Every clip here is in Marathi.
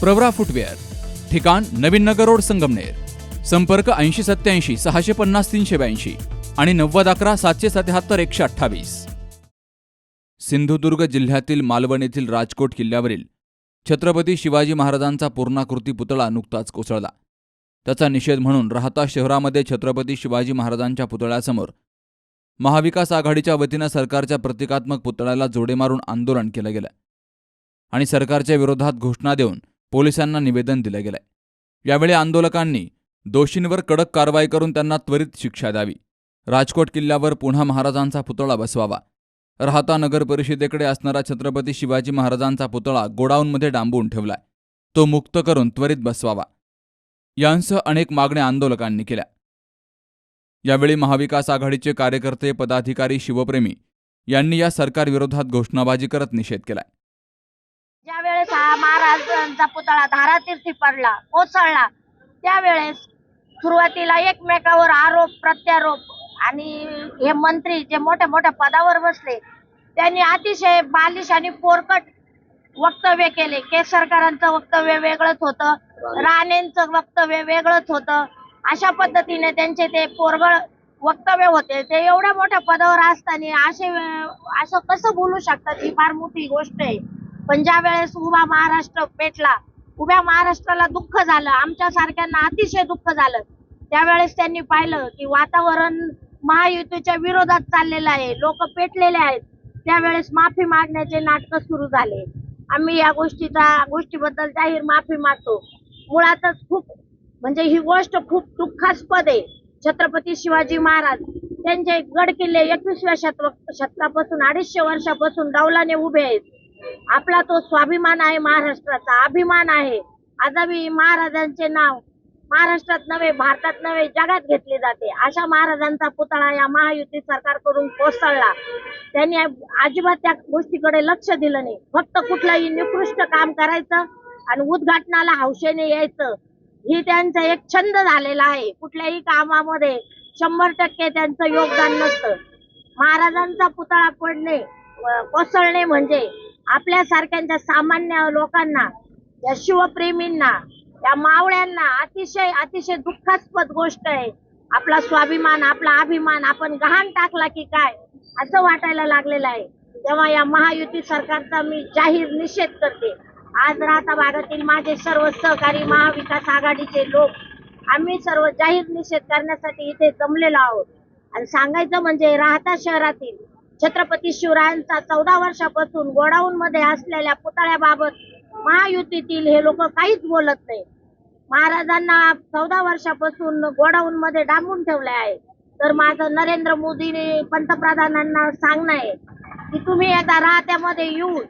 प्रवरा फुटवेअर ठिकाण नवीन नगर रोड संगमनेर संपर्क ऐंशी सत्याऐंशी सहाशे पन्नास तीनशे ब्याऐंशी आणि नव्वद अकरा सातशे सत्याहत्तर एकशे अठ्ठावीस. सिंधुदुर्ग जिल्ह्यातील मालवण येथील राजकोट किल्ल्यावरील छत्रपती शिवाजी महाराजांचा पूर्णाकृती पुतळा नुकताच कोसळला. त्याचा निषेध म्हणून राहता शहरामध्ये छत्रपती शिवाजी महाराजांच्या पुतळ्यासमोर महाविकास आघाडीच्या वतीनं सरकारच्या प्रतिकात्मक पुतळ्याला जोडे मारून आंदोलन केलं गेलं आणि सरकारच्या विरोधात घोषणा देऊन पोलिसांना निवेदन दिलं गेलंय. यावेळी आंदोलकांनी दोषींवर कडक कारवाई करून त्यांना त्वरित शिक्षा द्यावी. राजकोट किल्ल्यावर पुन्हा महाराजांचा पुतळा बसवावा. राहता नगर परिषदेकडे असणारा छत्रपती शिवाजी महाराजांचा पुतळा गोडाऊनमध्ये डांबून ठेवलाय. तो मुक्त करून त्वरित बसवावा. यांसह अनेक मागण्या आंदोलकांनी केल्या. यावेळी महाविकास आघाडीचे कार्यकर्ते पदाधिकारी शिवप्रेमी यांनी या सरकारविरोधात घोषणाबाजी करत निषेध केलाय. ज्या महाराजांचा पुतळा धारातीर्थी पडला कोसळला. त्यावेळेस सुरुवातीला एकमेकावर आरोप प्रत्यारोप आणि हे मंत्री जे मोठ्या मोठ्या पदावर बसले त्यांनी अतिशय बालिश आणि पोरकट वक्तव्य केले. केसरकरांचं वक्तव्य वेगळंच होतं राणेंचं वक्तव्य वेगळंच होतं. अशा पद्धतीने त्यांचे ते पोरगळ वक्तव्य होते. ते एवढ्या मोठ्या पदावर असताना असे असं कसं बोलू शकतात ही फार मोठी गोष्ट आहे. पण ज्या वेळेस उभा महाराष्ट्र पेटला उभ्या महाराष्ट्राला दुःख झालं आमच्या सारख्यांना अतिशय दुःख झालं. त्यावेळेस त्यांनी पाहिलं की वातावरण महायुतीच्या विरोधात चाललेलं आहे लोक पेटलेले आहेत. त्यावेळेस माफी मागण्याचे नाटक सुरू झाले. आम्ही या गोष्टीचा गोष्टीबद्दल जाहीर माफी मागतो. मुळातच खूप म्हणजे ही गोष्ट खूप दुःखास्पद आहे. छत्रपती शिवाजी महाराज त्यांचे गड किल्ले एकवीसव्या शतक शतकापासून अडीचशे वर्षापासून डावलाने उभे आहेत. आपला तो स्वाभिमान आहे महाराष्ट्राचा अभिमान आहे. आजही महाराजांचे नाव महाराष्ट्रात नव्हे भारतात नव्हे जगात घेतले जाते. अशा महाराजांचा पुतळा या महायुती सरकारकडून कोसळला. त्यांनी अजिबात त्या गोष्टीकडे लक्ष दिलं नाही. फक्त कुठलंही निकृष्ट काम करायचं आणि उद्घाटनाला हौशेने यायचं. ही त्यांचा एक छंद झालेला आहे. कुठल्याही कामामध्ये शंभर टक्के त्यांचं योगदान नसतं. महाराजांचा पुतळा पडणे कोसळणे म्हणजे आपल्या सारख्यांच्या सामान्य लोकांना या शिवप्रेमींना या मावळ्यांना अतिशय अतिशय दुःखास्पद गोष्ट आहे. आपला स्वाभिमान आपला अभिमान आपण गहाण टाकला की काय असं वाटायला लागलेलं आहे. तेव्हा या महायुती सरकारचा मी जाहीर निषेध करते. आज राहता भागातील माझे सर्व सहकारी महाविकास आघाडीचे लोक आम्ही सर्व जाहीर निषेध करण्यासाठी इथे जमलेलो आहोत. आणि सांगायचं म्हणजे राहता शहरातील छत्रपती शिवरायांचा चौदा वर्षापासून गोडाऊन मध्ये असलेल्या पुतळ्याबाबत महायुतीतील हे लोक काहीच बोलत नाही. महाराजांना चौदा वर्षापासून गोडाऊन मध्ये डांबून ठेवले आहे. तर माझं नरेंद्र मोदीने पंतप्रधानांना सांगणं आहे की तुम्ही एकदा राहत्यामध्ये येऊन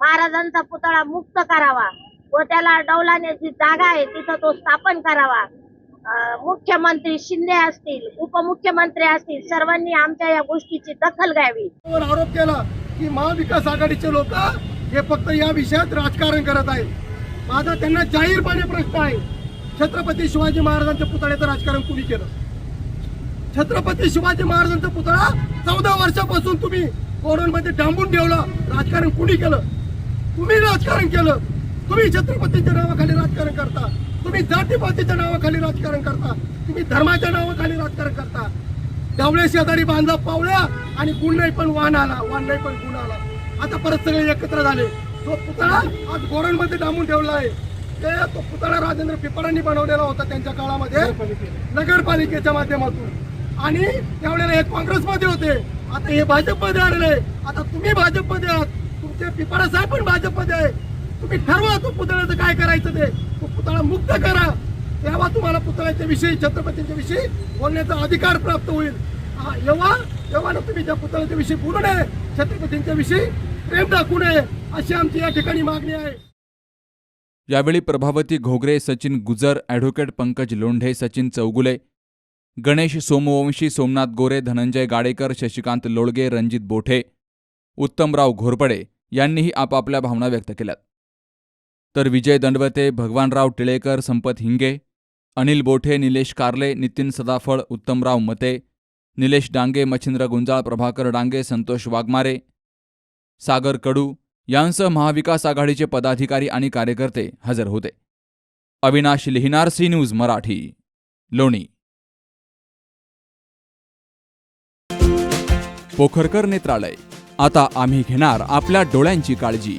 महाराजांचा पुतळा मुक्त करावा व त्याला डौलाने जी जागा आहे तिथं तो स्थापन करावा. मुख्यमंत्री शिंदे असतील उपमुख्यमंत्री असतील सर्वांनी आमच्या या गोष्टीची दखल घ्यावी. आरोप केला की महाविकास आघाडीचे लोक हे फक्त या विषयात राजकारण करत आहेत. माझा त्यांना जाहीरपणे प्रश्न आहे. छत्रपती शिवाजी महाराजांच्या पुतळ्याचं राजकारण कुणी केलं? छत्रपती शिवाजी महाराजांचा पुतळा चौदा वर्षापासून तुम्ही मध्ये डांबून ठेवला. राजकारण कुणी केलं? तुम्ही राजकारण केलं. तुम्ही छत्रपतीच्या नावाखाली राजकारण करता. तुम्ही जातीपातीच्या नावाखाली राजकारण करता. तुम्ही धर्माच्या नावाखाली राजकारण करता. डावळे शेजारी बांधा पावल्या आणि गुण नाही पण वाहन आला वाहन नाही पण गुण आला. आता परत सगळे एकत्र झाले. तो पुतळा आज गोरणमध्ये डांबून ठेवला आहे. ते तो पुतळा राजेंद्र पिपळांनी बनवलेला होता त्यांच्या काळामध्ये नगरपालिकेच्या माध्यमातून. आणि त्यावेळेला हे काँग्रेसमध्ये होते. आता हे भाजपमध्ये आलेले आता तुम्ही भाजपमध्ये आहात. तुमचे पिपळा साहेब पण भाजपमध्ये आहे. तुम्ही ठरवा तो पुतळ्याचं काय करायचं ते. तो पुतळा मुक्त करा. तेव्हा तुम्हाला पुतळ्याच्या विषयी छत्रपतींच्या विषयी बोलण्याचा अधिकार प्राप्त होईल. हा, एव्हा तेव्हा तुम्ही त्या पुतळ्याच्या विषयी बोलू नये छत्रपतींच्या विषयी प्रेम दाखवू नये अशी आमची या ठिकाणी मागणी आहे. यावेळी प्रभावती घोगरे सचिन गुजर ॲडव्होकेट पंकज लोंढे सचिन चौगुले गणेश सोमवंशी सोमनाथ गोरे धनंजय गाडेकर शशिकांत लोळगे रणजित बोठे उत्तमराव घोरपडे यांनीही आपापल्या भावना व्यक्त केल्यात. तर विजय दंडवते भगवानराव टिळेकर संपत हिंगे अनिल बोठे निलेश कार्ले नितीन सदाफळ उत्तमराव मते निलेश डांगे मच्छिंद्र गुंजाळ प्रभाकर डांगे संतोष वाघमारे सागर कडू यांसह महाविकास आघाडीचे पदाधिकारी आणि कार्यकर्ते हजर होते. Avinash Lihinar C news Marathi Loni. Pokharkar नेत्रालय आता आम्ही घेणार आपल्या डोळ्यांची काळजी.